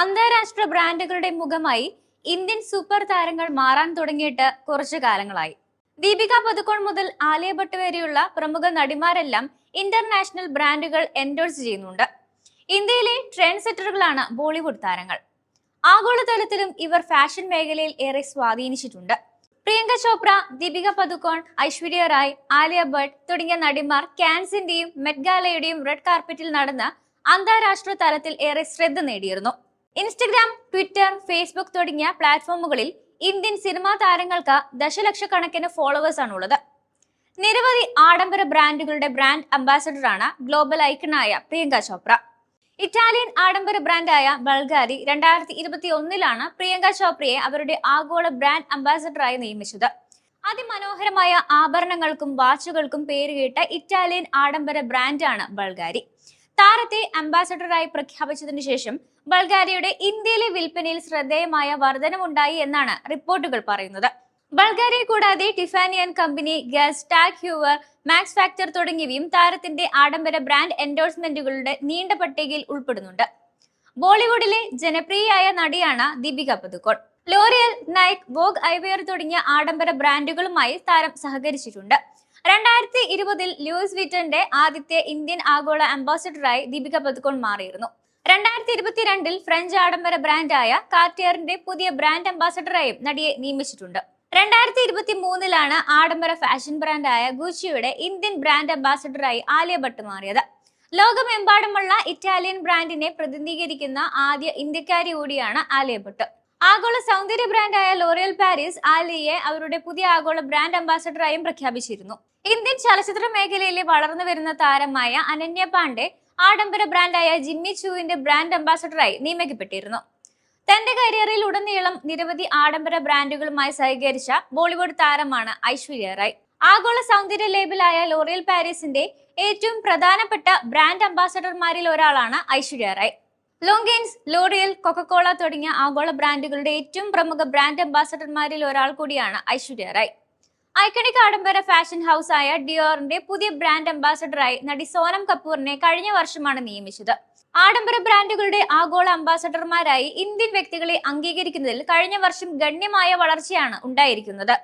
അന്താരാഷ്ട്ര ബ്രാൻഡുകളുടെ മുഖമായി Indian super താരങ്ങൾ മാറാൻ തുടങ്ങിയിട്ട് കുറച്ചു കാലങ്ങളായി. ദീപിക പതുക്കോൺ മുതൽ ആലിയ ഭട്ട് വരെയുള്ള പ്രമുഖ നടിമാരെല്ലാം ഇന്റർനാഷണൽ ബ്രാൻഡുകൾ എൻഡോഴ്സ് ചെയ്യുന്നുണ്ട്. ഇന്ത്യയിലെ ട്രെൻഡ് സെറ്ററുകളാണ് ബോളിവുഡ് താരങ്ങൾ. ആഗോളതലത്തിലും ഇവർ ഫാഷൻ മേഖലയിൽ ഏറെ സ്വാധീനിച്ചിട്ടുണ്ട്. പ്രിയങ്ക ചോപ്ര ദീപിക പതുക്കോൺ ഐശ്വര്യ റായ് ആലിയ ഭട്ട് തുടങ്ങിയ നടിമാർ കാൻസിന്റെയും മെറ്റ്ഗാലയുടെയും റെഡ് കാർപ്പറ്റിൽ നടന്ന അന്താരാഷ്ട്ര തലത്തിൽ ഏറെ ശ്രദ്ധ നേടിയിരുന്നു. ഇൻസ്റ്റഗ്രാം ട്വിറ്റർ ഫേസ്ബുക്ക് തുടങ്ങിയ പ്ലാറ്റ്ഫോമുകളിൽ ഇന്ത്യൻ സിനിമാ താരങ്ങൾക്ക് ദശലക്ഷക്കണക്കിന് ഫോളോവേഴ്സ് ഉള്ളത് നിരവധി ആഡംബര ബ്രാൻഡുകളുടെ ബ്രാൻഡ് അംബാസഡറാണ് ഗ്ലോബൽ ഐക്കണായ പ്രിയങ്ക ചോപ്ര. ഇറ്റാലിയൻ ആഡംബര ബ്രാൻഡായ ബൾഗാരി രണ്ടായിരത്തി ഇരുപത്തി ഒന്നിലാണ് പ്രിയങ്ക ചോപ്രയെ അവരുടെ ആഗോള ബ്രാൻഡ് അംബാസഡറായി നിയമിച്ചത്. അതിമനോഹരമായ ആഭരണങ്ങൾക്കും വാച്ചുകൾക്കും പേരുകേട്ട ഇറ്റാലിയൻ ആഡംബര ബ്രാൻഡാണ് ബൾഗാരി. താരത്തെ അംബാസഡറായി പ്രഖ്യാപിച്ചതിനു ശേഷം ബൾഗാരിയയുടെ ഇന്ത്യയിലെ വിൽപ്പനയിൽ ശ്രദ്ധേയമായ വർധനമുണ്ടായി എന്നാണ് റിപ്പോർട്ടുകൾ പറയുന്നത്. ബൾഗാരിയ കൂടാതെ ടിഫാനിയൻ company Guess Tag Heuer Max Factor തുടങ്ങിയവയും താരത്തിന്റെ ആഡംബര ബ്രാൻഡ് എൻഡോഴ്സ്മെന്റുകളുടെ നീണ്ട പട്ടികയിൽ ഉൾപ്പെടുന്നുണ്ട്. ബോളിവുഡിലെ ജനപ്രിയയായ നടിയാണ് Deepika Padukone. L'Oreal Nike Vogue eyewear തുടങ്ങിയ ആഡംബര ബ്രാൻഡുകളുമായി താരം സഹകരിച്ചിട്ടുണ്ട്. രണ്ടായിരത്തി ഇരുപതിൽ ലൂയിസ് വിറ്റന്റെ ആദ്യത്തെ ഇന്ത്യൻ ആഗോള അംബാസിഡറായി ദീപിക പതുക്കോൺ മാറിയിരുന്നു. രണ്ടായിരത്തി ഇരുപത്തിരണ്ടിൽ ഫ്രഞ്ച് ആഡംബര ബ്രാൻഡായ കാർട്ടിയറിന്റെ പുതിയ ബ്രാൻഡ് അംബാസഡറായും നടിയെ നിയമിച്ചിട്ടുണ്ട്. രണ്ടായിരത്തി ഇരുപത്തി മൂന്നിലാണ് ആഡംബര ഫാഷൻ ബ്രാൻഡായ ഗുച്ചിയുടെ ഇന്ത്യൻ ബ്രാൻഡ് അംബാസഡറായി ആലിയ ഭട്ട് മാറിയത്. ലോകമെമ്പാടുമുള്ള ഇറ്റാലിയൻ ബ്രാൻഡിനെ പ്രതിനിധീകരിക്കുന്ന ആദ്യ ഇന്ത്യക്കാരി കൂടിയാണ് ആലിയ ഭട്ട്. ആഗോള സൗന്ദര്യ ബ്രാൻഡായ ലോറിയൽ പാരീസ് ആലിയെ അവരുടെ പുതിയ ആഗോള ബ്രാൻഡ് അംബാസഡറായും പ്രഖ്യാപിച്ചിരുന്നു. ഇന്ത്യൻ ചലച്ചിത്ര മേഖലയിലെ വളർന്നു വരുന്ന താരമായ അനന്യ പാണ്ഡെ ആഡംബര ബ്രാൻഡായ ജിമ്മി ചൂവിന്റെ ബ്രാൻഡ് അംബാസഡറായി നിയമിക്കപ്പെട്ടിരുന്നു. തന്റെ കരിയറിൽ ഉടനീളം നിരവധി ആഡംബര ബ്രാൻഡുകളുമായി സഹകരിച്ച ബോളിവുഡ് താരമാണ് ഐശ്വര്യ റായ്. ആഗോള സൗന്ദര്യ ലേബലായ ലോറിയൽ പാരീസിന്റെ ഏറ്റവും പ്രധാനപ്പെട്ട ബ്രാൻഡ് അംബാസഡർമാരിൽ ഒരാളാണ് Aishwarya Rai. Longines L'Oreal Coca Cola തുടങ്ങിയ ആഗോള ബ്രാൻഡുകളുടെ ഏറ്റവും പ്രമുഖ ബ്രാൻഡ് അംബാസഡർമാരിൽ ഒരാൾ കൂടിയാണ് ഐശ്വര്യ റായ്. ഐക്കണിക് ആഡംബര ഫാഷൻ ഹൗസ് ആയ ഡിയോറിന്റെ പുതിയ ബ്രാൻഡ് അംബാസഡറായി നടി സോനം കപൂറിനെ കഴിഞ്ഞ വർഷമാണ് നിയമിച്ചത്. ആഡംബര ബ്രാൻഡുകളുടെ ആഗോള അംബാസഡർമാരായി ഇന്ത്യൻ വ്യക്തികളെ അംഗീകരിക്കുന്നതിൽ കഴിഞ്ഞ വർഷം ഗണ്യമായ വളർച്ചയാണ് ഉണ്ടായിരിക്കുന്നത്.